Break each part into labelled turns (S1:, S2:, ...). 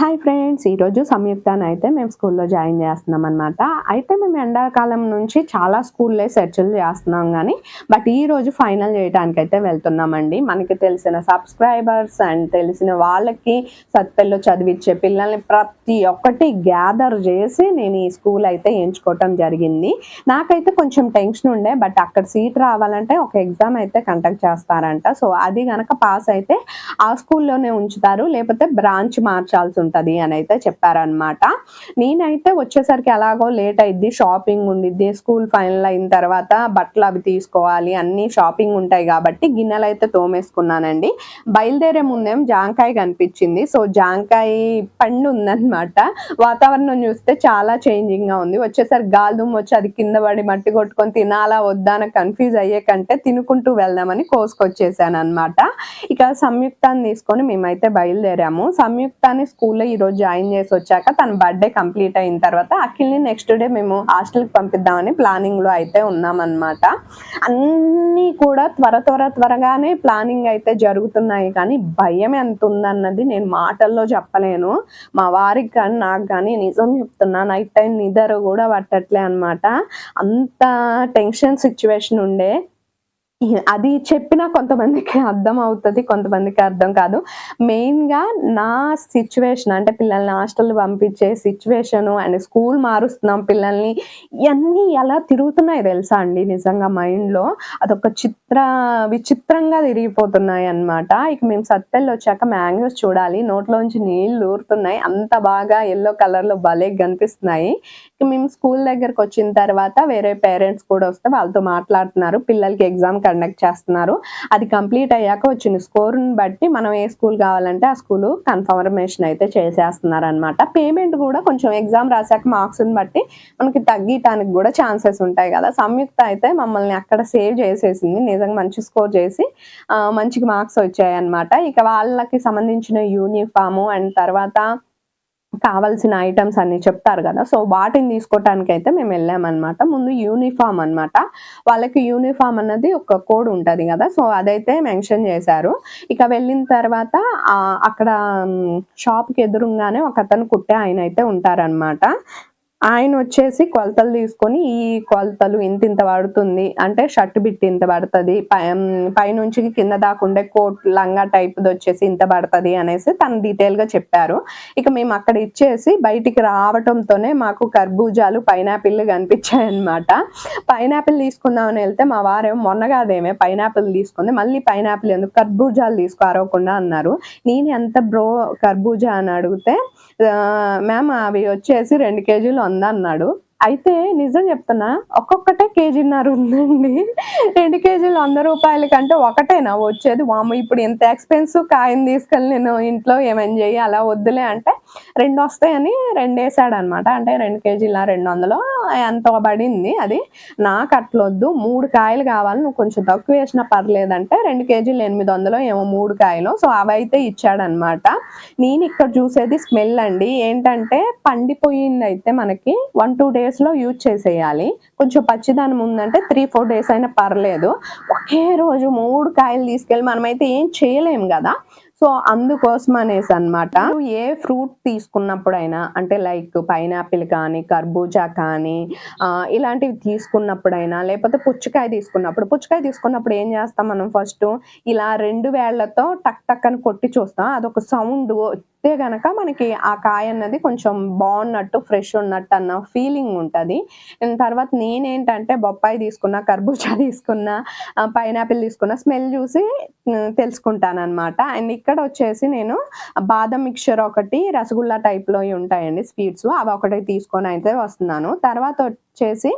S1: Hi friends ఈరోజు సంయుక్తాన్ని అయితే మేము స్కూల్లో జాయిన్ చేస్తున్నాం అనమాట అయితే మేము ఎండాకాలం నుంచి చాలా స్కూల్లో సెర్చ్లు చేస్తున్నాం కానీ బట్ ఈ రోజు ఫైనల్ చేయడానికి అయితే వెళ్తున్నామండి. మనకి తెలిసిన సబ్స్క్రైబర్స్ అండ్ తెలిసిన వాళ్ళకి సత్పెల్లో చదివించే పిల్లల్ని ప్రతి ఒక్కటి గ్యాదర్ చేసి నేను ఈ స్కూల్ అయితే ఎంచుకోవటం జరిగింది. నాకైతే కొంచెం టెన్షన్ ఉండే బట్ అక్కడ సీట్ రావాలంటే ఒక ఎగ్జామ్ అయితే కండక్ట్ చేస్తారంట. సో అది గనక పాస్ అయితే ఆ స్కూల్లోనే ఉంచుతారు లేకపోతే బ్రాంచ్ మార్చాల్సి ఉంటుంది అని అయితే చెప్పారనమాట నేనైతే వచ్చేసరికి ఎలాగో లేట్ అయింది షాపింగ్ ఉండిద్ది స్కూల్ ఫైనల్ అయిన తర్వాత బట్టలు అవి తీసుకోవాలి అన్ని షాపింగ్ ఉంటాయి కాబట్టి గిన్నెలు అయితే తోమేసుకున్నానండి. బయలుదేరే ముందేం జాంకాయ కనిపించింది. సో జాంకాయ పండు ఉందన్నమాట. వాతావరణం చూస్తే చాలా చేంజింగ్గా ఉంది. వచ్చేసరికి గాలిదుమ్ వచ్చి అది కింద పడి మట్టి కొట్టుకొని తినాలా వద్దా అని కన్ఫ్యూజ్ అయ్యే కంటే తినుకుంటూ వెళ్దామని కోసుకొచ్చేసాను అనమాట ఇక సంయుక్తాన్ని తీసుకొని మేమైతే బయలుదేరాము. సంయుక్తాన్ని స్కూల్లో ఈ రోజు జాయిన్ చేసి వచ్చాక తన బర్త్డే కంప్లీట్ అయిన తర్వాత అఖిల్ని నెక్స్ట్ డే మేము హాస్టల్కి పంపిద్దామని ప్లానింగ్లో అయితే ఉన్నామన్నమాట. అన్నీ కూడా త్వర త్వర త్వరగానే ప్లానింగ్ అయితే జరుగుతున్నాయి. కానీ భయం ఎంత ఉందన్నది నేను మాటల్లో చెప్పలేను. మా వారికి కానీ నాకు కానీ నిజం చెప్తున్నా నైట్ టైం నిద్ర కూడా పట్టట్లే అనమాట అంత టెన్షన్ సిచ్యువేషన్ ఉండే. అది చెప్పినా కొంతమందికి అర్థం అవుతుంది కొంతమందికి అర్థం కాదు. మెయిన్గా నా సిచ్యువేషన్ అంటే పిల్లల్ని హాస్టల్ పంపించే సిచ్యువేషన్ అండ్ స్కూల్ మారుస్తున్నాం పిల్లల్ని ఇవన్నీ ఎలా తిరుగుతున్నాయి తెలుసా అండి నిజంగా మైండ్లో? అదొక చిత్ర విచిత్రంగా తిరిగిపోతున్నాయి అన్నమాట. ఇక మేము సత్పెల్లి వచ్చాక మ్యాంగోస్ చూడాలి. నోట్లోంచి నీళ్ళు ఊరుతున్నాయి. అంత బాగా ఎల్లో కలర్లో భలే కనిపిస్తున్నాయి. మేము స్కూల్ దగ్గరకు వచ్చిన తర్వాత వేరే పేరెంట్స్ కూడా వస్తే వాళ్ళతో మాట్లాడుతున్నారు. పిల్లలకి ఎగ్జామ్ కండక్ట్ చేస్తున్నారు. అది కంప్లీట్ అయ్యాక వచ్చిన స్కోర్ని బట్టి మనం ఏ స్కూల్ కావాలంటే ఆ స్కూల్ కన్ఫర్మేషన్ అయితే చేసేస్తున్నారు అనమాట పేమెంట్ కూడా కొంచెం ఎగ్జామ్ రాశాక మార్క్స్ని బట్టి మనకి తగ్గటానికి కూడా ఛాన్సెస్ ఉంటాయి కదా. సంయుక్త అయితే మమ్మల్ని అక్కడ సేవ్ చేసేసింది. నిజంగా మంచి స్కోర్ చేసి మంచి మార్క్స్ వచ్చాయన్నమాట. ఇక వాళ్ళకి సంబంధించిన యూనిఫాము అండ్ తర్వాత కావాల్సిన ఐటమ్స్ అన్ని చెప్తారు కదా. సో వాటిని తీసుకోవటానికి అయితే మేము వెళ్ళామన్నమాట ముందు యూనిఫామ్ అన్నమాట. వాళ్ళకి యూనిఫామ్ అన్నది ఒక కోడ్ ఉంటుంది కదా. సో అదైతే మెన్షన్ చేశారు. ఇక వెళ్ళిన తర్వాత ఆ, అక్కడ షాప్కి ఎదురుగానే ఒక అతను కుట్టే ఆయన అయితే ఉంటారనమాట ఆయన వచ్చేసి కొలతలు తీసుకొని ఈ కొలతలు ఇంత ఇంత పడుతుంది. అంటే షర్ట్ బిట్ ఇంత పడుతుంది. పైనుంచి కింద దాకుండే కోట్ లంగా టైప్ది వచ్చేసి ఇంత పడుతుంది అనేసి తను డీటెయిల్గా చెప్పారు. ఇక మేము అక్కడ ఇచ్చేసి బయటికి రావటంతోనే మాకు కర్బూజాలు పైనాపిల్ కనిపించాయి అనమాట పైనాపిల్ తీసుకుందామని వెళ్తే మా వారేమో మొన్నగాదేమే పైనాపిల్ తీసుకుంది. మళ్ళీ పైనాపిల్ ఎందుకు కర్బూజాలు తీసుకో అరవకుండా అన్నారు. నేను ఎంత బ్రో కర్బూజా అని అడిగితే మ్యామ్ అవి వచ్చేసి రెండు కేజీలు వంద అన్నాడు. అయితే నిజం చెప్తున్నా ఒక్కొక్కటే కేజీన్నర ఉందండి. రెండు కేజీలు వంద రూపాయల కంటే ఒకటేనా? వచ్చేది వాము ఇప్పుడు ఇంత ఎక్స్పెన్సివ్ కాయని తీసుకెళ్ళి నేను ఇంట్లో ఏమేం చెయ్యి అలా వద్దులే అంటే రెండు వస్తాయని రెండు వేసాడు అనమాట అంటే రెండు కేజీల రెండు వందలు ఎంత పడింది అది. నాకు అట్లొద్దు మూడు కాయలు కావాలి నువ్వు కొంచెం తక్కువ వేసినా పర్లేదంటే రెండు కేజీలు ఎనిమిది వందలు ఏమో మూడు కాయలు. సో అవి అయితే ఇచ్చాడనమాట నేను ఇక్కడ చూసేది స్మెల్ అండి. ఏంటంటే పండిపోయింది అయితే మనకి వన్ టూ డేస్ డేస్లో యూజ్ చేసేయాలి. కొంచెం పచ్చిదానం ఉందంటే త్రీ ఫోర్ డేస్ అయినా పర్లేదు. ఒకే రోజు మూడు కాయలు తీసుకెళ్ళి మనమైతే ఏం చేయలేం కదా. సో అందుకోసం అనేసి అనమాట ఏ ఫ్రూట్ తీసుకున్నప్పుడైనా అంటే లైక్ పైనాపిల్ కానీ కర్బూజా కానీ ఇలాంటివి తీసుకున్నప్పుడైనా లేకపోతే పుచ్చకాయ తీసుకున్నప్పుడు పుచ్చకాయ తీసుకున్నప్పుడు ఏం చేస్తాం మనం ఫస్ట్ ఇలా రెండు వేళ్ళతో టక్ టక్ అని కొట్టి చూస్తాం. అదొక సౌండ్ వస్తే గనక మనకి ఆ కాయ అన్నది కొంచెం బాగున్నట్టు ఫ్రెష్ ఉన్నట్టు అన్న ఫీలింగ్ ఉంటుంది. తర్వాత నేనేంటంటే బొప్పాయి తీసుకున్నా కర్బూజా తీసుకున్నా పైనాపిల్ తీసుకున్నా స్మెల్ చూసి తెలుసుకుంటానమాట అండ్ ఇక్కడ వచ్చేసి నేను బాదం మిక్చర్ ఒకటి రసగుల్లా టైప్లో ఉంటాయండి స్వీట్స్ అవి ఒకటి తీసుకొని అయితే వస్తున్నాను. తర్వాత వచ్చేసి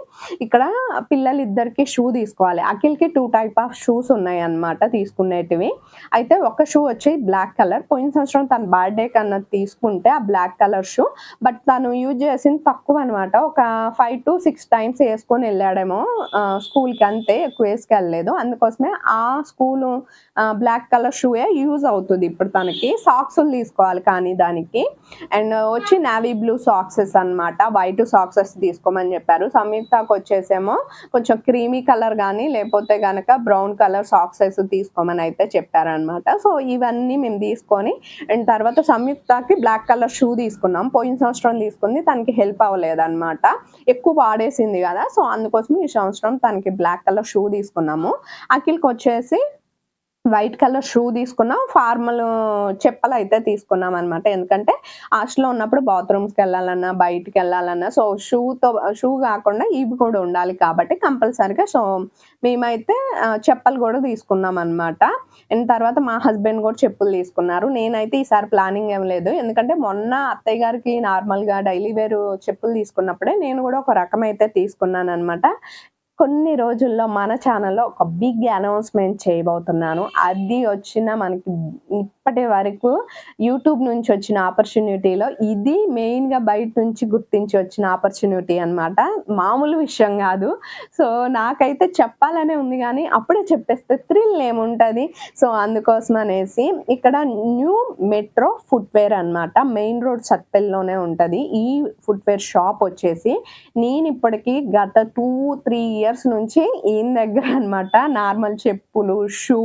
S1: ఇక్కడ పిల్లలు ఇద్దరికి షూ తీసుకోవాలి. అఖిల్కి టూ టైప్ ఆఫ్ షూస్ ఉన్నాయి అన్నమాట తీసుకునేటివి. అయితే ఒక షూ వచ్చి బ్లాక్ కలర్ పోయిన సంవత్సరం తన బర్త్డే కన్నా తీసుకుంటే ఆ బ్లాక్ కలర్ షూ బట్ తను యూజ్ చేసింది తక్కువ అనమాట ఒక ఫైవ్ టు సిక్స్ టైమ్స్ వేసుకొని వెళ్ళాడేమో. స్కూల్కి అంతే ఎక్కువ వేసుకెళ్ళలేదు. అందుకోసమే ఆ స్కూల్ బ్లాక్ కలర్ షూయే యూజ్ అవుతుంది ఇప్పుడు తనకి. సాక్స్ తీసుకోవాలి కానీ దానికి. అండ్ వచ్చి నావీ బ్లూ సాక్సెస్ అన్నమాట. వైట్ సాక్సెస్ తీసుకోమని చెప్పారు. తీసుకున్నారు సంయుక్తకు వచ్చేసేమో కొంచెం క్రీమీ కలర్ కానీ లేకపోతే కనుక బ్రౌన్ కలర్ సాక్సెస్ తీసుకోమని అయితే చెప్పారనమాట సో ఇవన్నీ మేము తీసుకొని అండ్ తర్వాత సంయుక్తకి బ్లాక్ కలర్ షూ తీసుకున్నాం. పోయిన సంవత్సరం తీసుకుంది. తనకి హెల్ప్ అవ్వలేదన్నమాట. ఎక్కువ వాడేసింది కదా. సో అందుకోసం ఈ సంవత్సరం తనకి బ్లాక్ కలర్ షూ తీసుకున్నాము. అఖిల్కి వచ్చేసి వైట్ కలర్ షూ తీసుకున్నాం ఫార్మల్ చెప్పలు అయితే తీసుకున్నాం అనమాట ఎందుకంటే హాస్టల్లో ఉన్నప్పుడు బాత్రూమ్స్కి వెళ్ళాలన్నా బయటికి వెళ్ళాలన్నా సో షూతో షూ కాకుండా ఇవి కూడా ఉండాలి కాబట్టి కంపల్సరీగా. సో మేమైతే చెప్పలు కూడా తీసుకున్నాం అనమాట అండ్ తర్వాత మా హస్బెండ్ కూడా చెప్పులు తీసుకున్నారు. నేనైతే ఈసారి ప్లానింగ్ ఏం లేదు. ఎందుకంటే మొన్న అత్తయ్య గారికి నార్మల్గా డైలీ వేరు చెప్పులు తీసుకున్నప్పుడే నేను కూడా ఒక రకం అయితే తీసుకున్నాను అనమాట కొన్ని రోజుల్లో మన ఛానల్లో ఒక బిగ్ అనౌన్స్మెంట్ చేయబోతున్నాను. అది వచ్చిన మనకి ఇప్పటి వరకు యూట్యూబ్ నుంచి వచ్చిన ఆపర్చునిటీలో ఇది మెయిన్గా బయట నుంచి గుర్తించి వచ్చిన ఆపర్చునిటీ అనమాట మామూలు విషయం కాదు. సో నాకైతే చెప్పాలనే ఉంది కానీ అప్పుడే చెప్పేస్తే థ్రిల్ ఏముంటుంది? సో అందుకోసం అనేసి ఇక్కడ న్యూ మెట్రో ఫుట్వేర్ అన్నమాట. మెయిన్ రోడ్ సత్పల్లిలోనే ఉంటుంది. ఈ ఫుట్వేర్ షాప్ వచ్చేసి నేను ఇప్పటికీ గత టూ త్రీ ఇయర్స్ నుంచి ఈయన దగ్గర అన్నమాట. నార్మల్ చెప్పులు షూ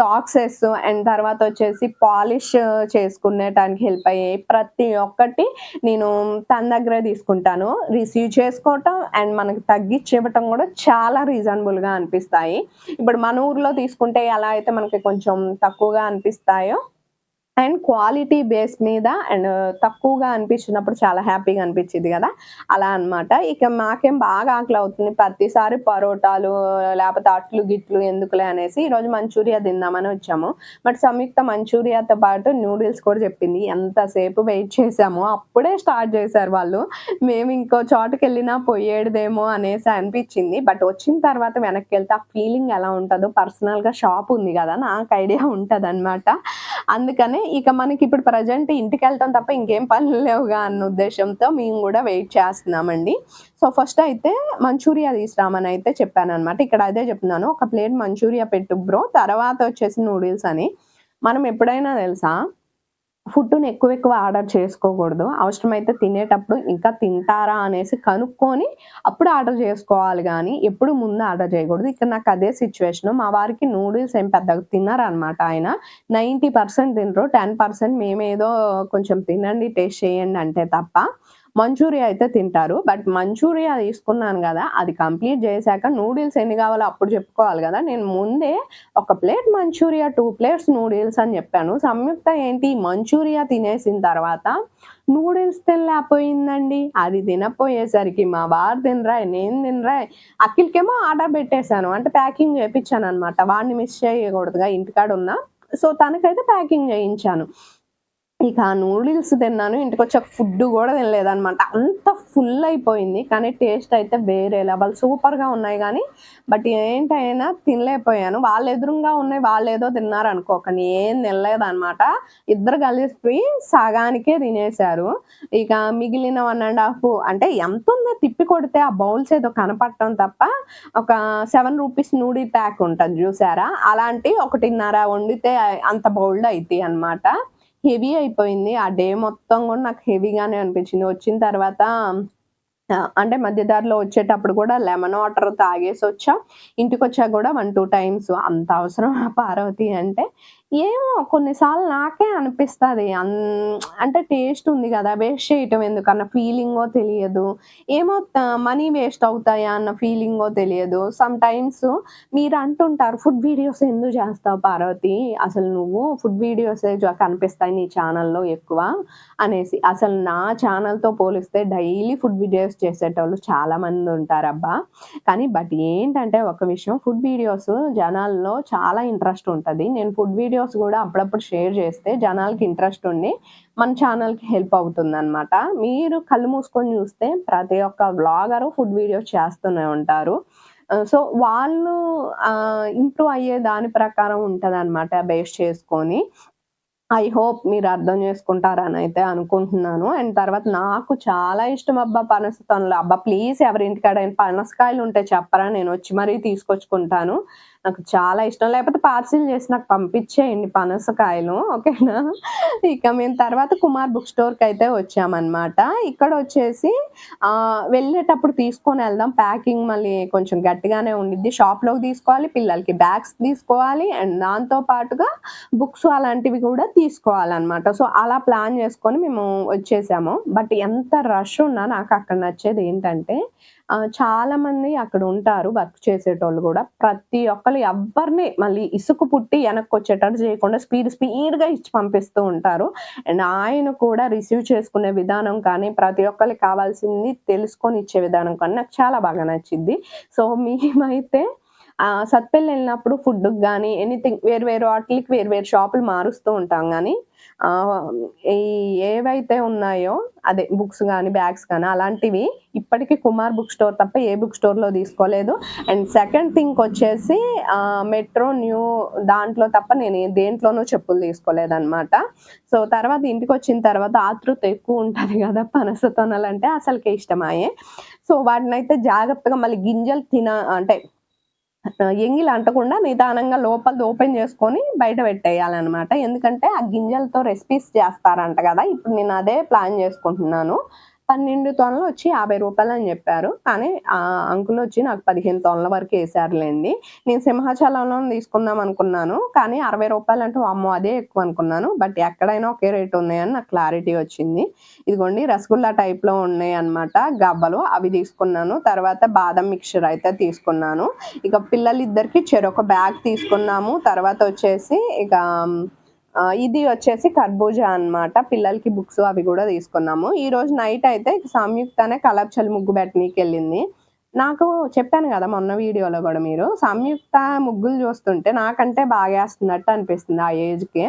S1: సాక్సెస్ అండ్ తర్వాత వచ్చేసి పాలిష్ చేసుకునేటానికి హెల్ప్ అయ్యాయి ప్రతి ఒక్కటి నేను తన దగ్గరే తీసుకుంటాను. రిసీవ్ చేసుకోవటం అండ్ మనకు తగ్గించి ఇవ్వటం కూడా చాలా రీజనబుల్గా అనిపిస్తాయి. ఇప్పుడు మన ఊర్లో తీసుకుంటే ఎలా అయితే మనకి కొంచెం తక్కువగా అనిపిస్తాయో అండ్ క్వాలిటీ బేస్ మీద అండ్ తక్కువగా అనిపించినప్పుడు చాలా హ్యాపీగా అనిపించింది కదా. అలా అన్నమాట. ఇక మాకేం బాగా ఆకలి అవుతుంది. ప్రతిసారి పరోటాలు లేకపోతే అట్లు గిట్లు ఎందుకులే అనేసి ఈరోజు మంచూరియా తిందామని వచ్చాము. బట్ సంయుక్త మంచూరియాతో పాటు నూడిల్స్ కూడా చెప్పింది. ఎంతసేపు వెయిట్ చేసాము అప్పుడే స్టార్ట్ చేశారు వాళ్ళు. మేము ఇంకో చోటుకి వెళ్ళినా పోయేదేమో అనేసి అనిపించింది. బట్ వచ్చిన తర్వాత వెనక్కి వెళ్తే ఆ ఫీలింగ్ ఎలా ఉంటుందో పర్సనల్గా షాప్ ఉంది కదా. నాకు ఐడియా ఉంటుంది అనమాట అందుకనే ఇక మనకి ఇప్పుడు ప్రజెంట్ ఇంటికి వెళ్తాం తప్ప ఇంకేం పనులు లేవుగా అన్న ఉద్దేశంతో మేము కూడా వెయిట్ చేస్తున్నామండి. సో ఫస్ట్ అయితే మంచూరియా తీసుకురామని అయితే చెప్పాను అనమాట ఇక్కడ అదే చెప్తున్నాను. ఒక ప్లేట్ మంచూరియా పెట్టు బ్రో తర్వాత వచ్చేసి నూడిల్స్ అని. మనం ఎప్పుడైనా తెలుసా? ఫుడ్ని ఎక్కువ ఎక్కువ ఆర్డర్ చేసుకోకూడదు. అవసరమైతే తినేటప్పుడు ఇంకా తింటారా అనేసి కనుక్కొని అప్పుడు ఆర్డర్ చేసుకోవాలి కానీ ఎప్పుడు ముందు ఆర్డర్ చేయకూడదు. ఇక్కడ నాకు అదే సిచ్యువేషన్. మా వారికి నూడిల్స్ ఏం పెద్దగా తిన్నారు అనమాట ఆయన. నైంటీ పర్సెంట్ తినరు. టెన్ పర్సెంట్ మేమేదో కొంచెం తినండి టేస్ట్ చేయండి అంటే తప్ప. మంచూరియా అయితే తింటారు. బట్ మంచూరియా తీసుకున్నాను కదా అది కంప్లీట్ చేశాక నూడిల్స్ ఎన్ని కావాలో అప్పుడు చెప్పుకోవాలి కదా. నేను ముందే ఒక plate manchurian two plates noodles అని చెప్పాను. సంయుక్త ఏంటి? మంచూరియా తినేసిన తర్వాత నూడిల్స్ తినలేకపోయిందండి. అది తినపోయేసరికి మా వారు తినరా నేను తినరా అఖిల్కేమో ఆర్డర్ పెట్టేశాను. అంటే ప్యాకింగ్ చేయించాను అనమాట వాడిని మిస్ చేయకూడదుగా ఇంటికాడ ఉన్నా సో తనకైతే ప్యాకింగ్ చేయించాను. ఇక ఆ నూడిల్స్ తిన్నాను. ఇంటికి వచ్చాక ఫుడ్ కూడా తినలేదనమాట అంత ఫుల్ అయిపోయింది. కానీ టేస్ట్ అయితే వేరే లెవెల్. సూపర్గా ఉన్నాయి కానీ బట్ ఏంటైనా తినలేకపోయాను. వాళ్ళు ఎదురుగా ఉన్నాయి. వాళ్ళు ఏదో తిన్నారు అనుకోకని ఏం తినలేదనమాట ఇద్దరు కలిసి సగానికే తినేశారు. ఇక మిగిలిన వన్ అండ్ హాఫ్ అంటే ఎంత ఉందో తిప్పి కొడితే ఆ బౌల్స్ ఏదో కనపడటం తప్ప ఒక సెవెన్ రూపీస్ నూడిల్ ప్యాక్ ఉంటుంది చూసారా? అలాంటి ఒకటిన్నర వండితే అంత బౌల్డ్ అవుతాయి అన్నమాట. హెవీ అయిపోయింది. ఆ డే మొత్తం కూడా నాకు హెవీగానే అనిపించింది. వచ్చిన తర్వాత అంటే మధ్యదారిలో వచ్చేటప్పుడు కూడా లెమన్ వాటర్ తాగేసి వచ్చా. ఇంటికి వచ్చా కూడా వన్ టూ టైమ్స్. అంత అవసరం పార్వతి అంటే ఏమో కొన్నిసార్లు నాకే అనిపిస్తుంది. అన్ అంటే టేస్ట్ ఉంది కదా వేస్ట్ చేయటం ఎందుకన్న ఫీలింగో తెలియదు. ఏమో మనీ వేస్ట్ అవుతాయా అన్న ఫీలింగో తెలియదు. సమ్ టైమ్స్ మీరు అంటుంటారు ఫుడ్ వీడియోస్ ఎందుకు చేస్తావు పార్వతి? అసలు నువ్వు ఫుడ్ వీడియోస్ కనిపిస్తాయి నీ ఛానల్లో ఎక్కువ అనేసి. అసలు నా ఛానల్తో పోలిస్తే డైలీ ఫుడ్ వీడియోస్ చేసేటోళ్ళు చాలా మంది ఉంటారబ్బా కానీ బట్ ఏంటంటే ఒక విషయం ఫుడ్ వీడియోస్ జనాల్లో చాలా ఇంట్రెస్ట్ ఉంటుంది. నేను ఫుడ్ వీడియోస్ కూడా అప్పుడప్పుడు షేర్ చేస్తే జనాలకి ఇంట్రెస్ట్ ఉండి మన ఛానల్కి హెల్ప్ అవుతుంది అనమాట మీరు కళ్ళు మూసుకొని చూస్తే ప్రతి ఒక్క బ్లాగరు ఫుడ్ వీడియోస్ చేస్తూనే ఉంటారు. సో వాళ్ళు ఇంప్రూవ్ అయ్యే దాని ప్రకారం ఉంటుంది అనమాట బేస్ చేసుకొని. ఐ హోప్ మీరు అర్థం చేసుకుంటారని అయితే అనుకుంటున్నాను. అండ్ తర్వాత నాకు చాలా ఇష్టం అబ్బా పనస తనలో. అబ్బా ప్లీజ్ ఎవరింటికాడైనా పనసకాయలు ఉంటే చెప్పరా నేను వచ్చి మరీ తీసుకొచ్చుకుంటాను. నాకు చాలా ఇష్టం. లేకపోతే పార్సిల్ చేసి నాకు పంపించేయండి పనసకాయలు ఓకేనా? ఇక మేము తర్వాత కుమార్ బుక్ స్టోర్కి అయితే వచ్చామన్నమాట. ఇక్కడ వచ్చేసి వెళ్ళేటప్పుడు తీసుకొని వెళ్దాం. ప్యాకింగ్ మళ్ళీ కొంచెం గట్టిగానే ఉండిద్ది. షాప్లోకి తీసుకోవాలి పిల్లలకి బ్యాగ్స్ తీసుకోవాలి అండ్ దాంతో పాటుగా బుక్స్ అలాంటివి కూడా తీసుకోవాలన్నమాట. సో అలా ప్లాన్ చేసుకొని మేము వచ్చేసాము. బట్ ఎంత రష్ ఉన్నా నాకు అక్కడ నచ్చేది ఏంటంటే చాలామంది చాలా మంది అక్కడ ఉంటారు వర్క్ చేసేటోళ్ళు కూడా. ప్రతి ఒక్కరు ఎవ్వరిని మళ్ళీ ఇసుకు పుట్టి వెనక్కి వచ్చేటట్టు చేయకుండా స్పీడ్ స్పీడ్గా ఇచ్చి పంపిస్తూ ఉంటారు. అండ్ ఆయన కూడా రిసీవ్ చేసుకునే విధానం కానీ ప్రతి ఒక్కరికి కావాల్సింది తెలుసుకొని ఇచ్చే విధానం కానీ నాకు చాలా బాగా నచ్చింది. సో మేమైతే సత్పల్లి వెళ్ళినప్పుడు ఫుడ్కి కానీ ఎనీథింగ్ వేరు వేరు వాటికి వేరు వేరు షాపులు మారుస్తూ ఉంటాం కానీ ఈ ఏవైతే ఉన్నాయో అదే బుక్స్ కానీ బ్యాగ్స్ కానీ అలాంటివి ఇప్పటికీ కుమార్ బుక్ స్టోర్ తప్ప ఏ బుక్ స్టోర్లో తీసుకోలేదు. అండ్ సెకండ్ థింగ్ వచ్చేసి మెట్రో న్యూ దాంట్లో తప్ప నేను దేంట్లోనూ చెప్పులు తీసుకోలేదు అనమాట సో తర్వాత ఇంటికి వచ్చిన తర్వాత ఆతృత ఎక్కువ ఉంటుంది కదా పనస తొనలంటే అసలుకే ఇష్టమాయే సో వాటిని అయితే జాగ్రత్తగా మళ్ళీ గింజలు తిన అంటే ఎంగిలి అంటకుండా నిదానంగా లోపల ఓపెన్ చేసుకొని బయట పెట్టేయాలన్నమాట. ఎందుకంటే ఆ గింజలతో రెసిపీస్ చేస్తారంట కదా. ఇప్పుడు నేను అదే ప్లాన్ చేసుకుంటున్నాను. పన్నెండు తొనలు వచ్చి యాభై రూపాయలు అని చెప్పారు. కానీ ఆ అంకుల్ వచ్చి నాకు పదిహేను తొనల వరకు వేసారులేండి. నేను సింహాచలంలో తీసుకుందాం అనుకున్నాను. కానీ అరవై రూపాయలు అంటే అమ్మో అదే ఎక్కువ అనుకున్నాను. బట్ ఎక్కడైనా ఒకే రేట్ ఉన్నాయని నాకు క్లారిటీ వచ్చింది. ఇదిగోండి రసగుల్లా టైప్లో ఉన్నాయి అన్నమాట. గబ్బలు అవి తీసుకున్నాను. తర్వాత బాదం మిక్చర్ అయితే తీసుకున్నాను. ఇక పిల్లలిద్దరికి చెరొక బ్యాగ్ తీసుకున్నాము. తర్వాత వచ్చేసి ఇక ఇది వచ్చేసి కర్బూజా అన్నమాట. పిల్లలకి బుక్స్ అవి కూడా తీసుకున్నాము. ఈ రోజు నైట్ అయితే సంయుక్తనే కలపచలి ముగ్గు పెట్టనీకి వెళ్ళింది. నాకు చెప్పాను కదా మొన్న వీడియోలో కూడా మీరు సంయుక్త ముగ్గులు చూస్తుంటే నాకంటే బాగా వేస్తున్నట్టు అనిపిస్తుంది ఆ ఏజ్కి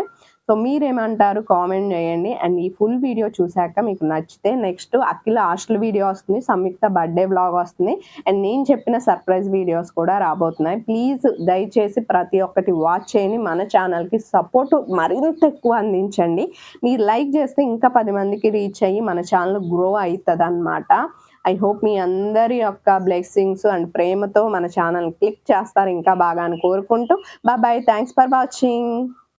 S1: సో మీరేమంటారు? కామెంట్ చేయండి. అండ్ ఈ ఫుల్ వీడియో చూశాక మీకు నచ్చితే నెక్స్ట్ అఖిల హాస్టల్ వీడియో వస్తుంది. సంయుక్త బర్త్డే వ్లాగ్ వస్తుంది. అండ్ నేను చెప్పిన సర్ప్రైజ్ వీడియోస్ కూడా రాబోతున్నాయి. ప్లీజ్ దయచేసి ప్రతి ఒక్కటి వాచ్ చేయండి. మన ఛానల్కి సపోర్ట్ మరింత ఎక్కువ అందించండి. మీరు లైక్ చేస్తే ఇంకా పది మందికి రీచ్ అయ్యి మన ఛానల్ గ్రో అవుతుంది అనమాట ఐ హోప్ మీ అందరి యొక్క బ్లెస్సింగ్స్ అండ్ ప్రేమతో మన ఛానల్ క్లిక్ చేస్తారు. ఇంకా బాగా అని కోరుకుంటూ. బాయ్. Thanks for watching.